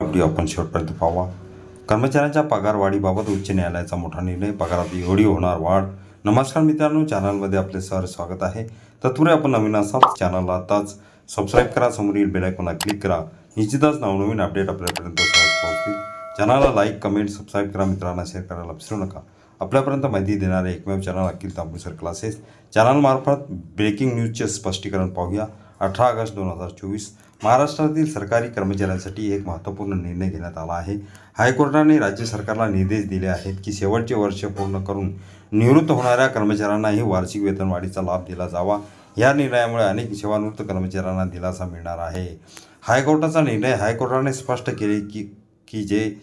Video आपण शेवटपर्यंत पाहावा कर्मचाऱ्यांच्या पगारवाढीबाबत उच्च न्यायालयाचा मोठा निर्णय पगारात एवढी होणार वाढ. नमस्कार मित्रांनो चॅनलमध्ये आपले सर स्वागत आहे. तत्पूर्वी आपण नवीन असाल चॅनलला आताच सबस्क्राईब करा समोरील बेलायकोनला क्लिक करा. निश्चितच नवनवीन अपडेट आपल्यापर्यंत सहज पोहोचतील. चॅनलला लाईक कमेंट सबस्क्राईब करा मित्रांना शेअर करायला विसरू नका. आपल्यापर्यंत माहिती देणारे एकमेव चॅनल अखिल तांबुसर क्लासेस चॅनलमार्फत ब्रेकिंग न्यूजचे स्पष्टीकरण पाहूया. अठरा ऑगस्ट दोन हजार चोवीस. महाराष्ट्रातील सरकारी कर्मचाऱ्यांसाठी एक महत्त्वपूर्ण निर्णय घेण्यात आला आहे. हायकोर्टाने राज्य सरकारला निर्देश दिले आहेत की शेवटचे वर्ष पूर्ण करून निवृत्त होणाऱ्या कर्मचाऱ्यांनाही वार्षिक वेतनवाढीचा लाभ दिला जावा. या निर्णयामुळे अनेक सेवानिवृत्त कर्मचाऱ्यांना दिलासा मिळणार आहे. हायकोर्टाचा निर्णय हायकोर्टाने स्पष्ट केले की की जे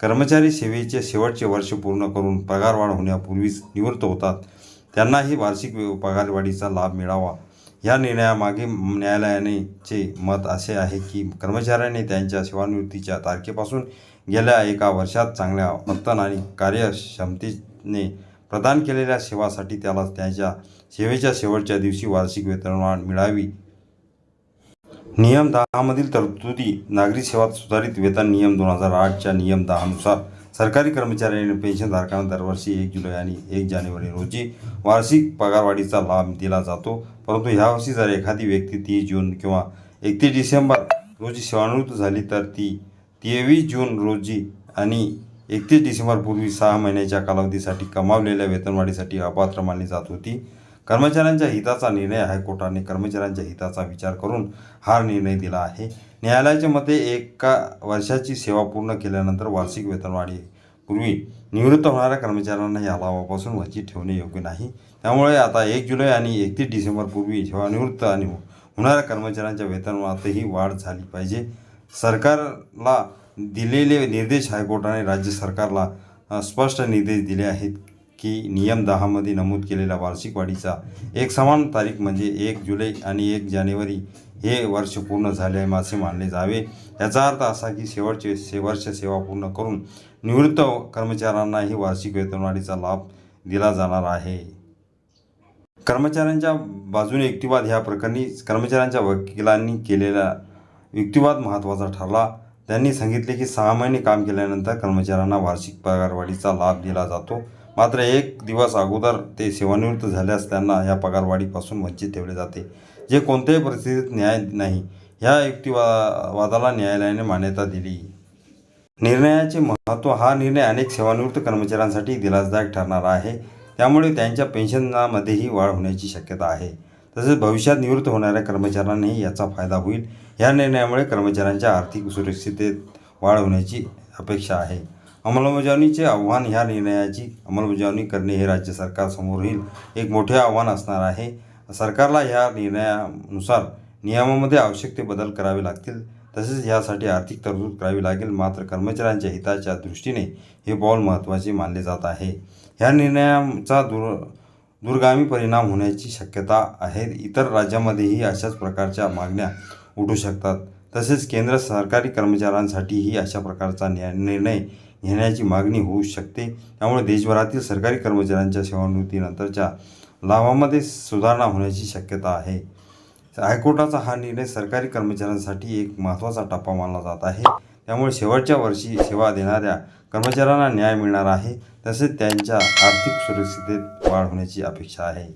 कर्मचारी सेवेचे शेवटचे वर्ष पूर्ण करून पगारवाढ होण्यापूर्वीच निवृत्त होतात त्यांनाही वार्षिक वे- पगारवाढीचा लाभ मिळावा. या निर्णयामागे न्यायालयानेचे मत असे आहे की कर्मचाऱ्याने त्यांच्या सेवानिवृत्तीच्या तारखेपासून गेल्या एका वर्षात चांगल्या वर्तन आणि कार्यक्षमतेने प्रदान केलेल्या सेवासाठी त्याला त्यांच्या सेवेच्या शेवटच्या दिवशी वार्षिक वेतनवाढ मिळावी नियम दहामधील तरतुदी नागरी सेवा सुधारित वेतन नियम दोन हजार आठच्या नियम दहानुसार सरकारी कर्मचारी आणि पेन्शनधारकांना दरवर्षी एक जुलै आणि एक जानेवारी रोजी वार्षिक पगारवाढीचा लाभ दिला जातो. परंतु ह्यावर्षी जर एखादी व्यक्ती तीस जून किंवा एकतीस डिसेंबर रोजी सेवानिवृत्त झाली तर ती तेवीस जून रोजी आणि एकतीस डिसेंबरपूर्वी सहा महिन्याच्या कालावधीसाठी कमावलेल्या वेतनवाढीसाठी अपात्र मानली जात होती. कर्मचाऱ्यांच्या हिताचा निर्णय हायकोर्टाने कर्मचाऱ्यांच्या हिताचा विचार करून हा निर्णय दिला आहे. न्यायालयाच्या मते एका वर्षाची सेवा पूर्ण केल्यानंतर वार्षिक वेतनवाढी पूर्वी निवृत्त होणाऱ्या कर्मचाऱ्यांना या लाभापासून वंचित ठेवणे योग्य नाही. त्यामुळे आता एक जुलै आणि एकतीस डिसेंबरपूर्वी सेवानिवृत्त आणि होणाऱ्या कर्मचाऱ्यांच्या वेतनातही वाढ झाली पाहिजे. सरकारला दिलेले निर्देश हायकोर्टाने राज्य सरकारला स्पष्ट निर्देश दिले आहेत. की नियम दहामध्ये नमूद केलेल्या वार्षिक वाढीचा एक समान तारीख म्हणजे एक जुलै आणि एक जानेवारी हे वर्ष पूर्ण झाले आहे असे मानले जावे. याचा अर्थ असा की शेवटचे से वर्ष सेवा पूर्ण करून निवृत्त कर्मचाऱ्यांनाही वार्षिक वेतनवाढीचा लाभ दिला जाणार आहे. कर्मचाऱ्यांच्या बाजूने युक्तिवाद ह्या प्रकरणी कर्मचाऱ्यांच्या वकिलांनी केलेला युक्तिवाद महत्त्वाचा ठरला. त्यांनी सांगितले की सहा महिने काम केल्यानंतर कर्मचाऱ्यांना वार्षिक पगारवाढीचा लाभ दिला जातो. मात्र एक दिवस अगोदर ते सेवानिवृत्त झाल्यास त्यांना या पगारवाढीपासून वंचित ठेवले जाते जे कोणत्याही परिस्थितीत न्याय नाही. ह्या युक्तिवा वादाला न्यायालयाने मान्यता दिली. निर्णयाचे महत्त्व हा निर्णय अनेक सेवानिवृत्त कर्मचाऱ्यांसाठी दिलासदायक ठरणार आहे. त्यामुळे त्यांच्या पेन्शनामध्येही वाढ होण्याची शक्यता आहे. तसेच भविष्यात निवृत्त होणाऱ्या कर्मचाऱ्यांनाही याचा फायदा होईल. या निर्णयामुळे कर्मचाऱ्यांच्या आर्थिक सुरक्षिततेत वाढ होण्याची अपेक्षा आहे. अंमलबजावणीचे आव्हान ह्या निर्णयाची अंमलबजावणी करणे हे राज्य सरकारसमोरील एक मोठे आव्हान असणार आहे. सरकारला ह्या निर्णयानुसार नियमामध्ये आवश्यक ते बदल करावे लागतील. तसेच यासाठी आर्थिक तरतूद करावी लागेल. मात्र कर्मचाऱ्यांच्या हिताच्या दृष्टीने हे पाऊल महत्त्वाचे मानले जात आहे. ह्या निर्णयाचा दूर दूरगामी परिणाम होण्याची शक्यता आहे. इतर राज्यामध्येही अशाच प्रकारच्या मागण्या उठू शकतात. तसेच केंद्र सरकारी कर्मचाऱ्यांसाठीही अशा प्रकारचा न्या निर्णय घेण्याची मागणी होऊ शकते. त्यामुळे देशभरातील सरकारी कर्मचाऱ्यांच्या सेवानिवृत्तीनंतरच्या लाभामध्ये सुधारणा होण्याची शक्यता आहे. हायकोर्टाचा हा निर्णय सरकारी कर्मचाऱ्यांसाठी एक महत्त्वाचा टप्पा मानला जात आहे. त्यामुळे शेवटच्या वर्षी सेवा देणाऱ्या कर्मचाऱ्यांना न्याय मिळणार आहे तसेच त्यांच्या आर्थिक सुरक्षिततेत वाढ होण्याची अपेक्षा आहे.